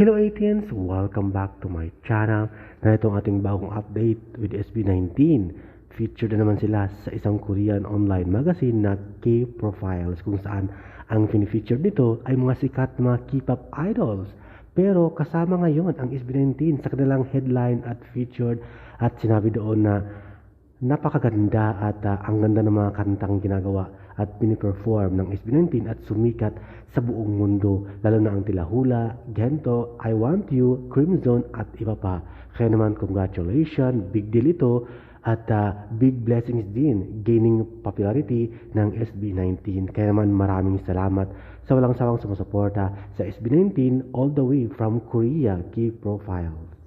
Hello Athens! Welcome back to my channel. Narito ang ating bagong update with SB19. Featured na naman sila sa isang Korean online magazine na K-Profiles kung saan ang pinifeature nito ay mga sikat na K-pop idols. Pero kasama ngayon ang SB19 sa kanilang headline at featured at sinabi doon na napakaganda at uh, ang ganda ng mga kantang ginagawa at piniperform ng SB19 at sumikat sa buong mundo lalo na ang Tilahula, Gento, I Want You, Crimson at iba pa. Kaya naman congratulations, big deal ito at uh, big blessings din gaining popularity ng SB19. Kaya naman maraming salamat sa walang sawang sumusuporta sa SB19 all the way from Korea Key Profile.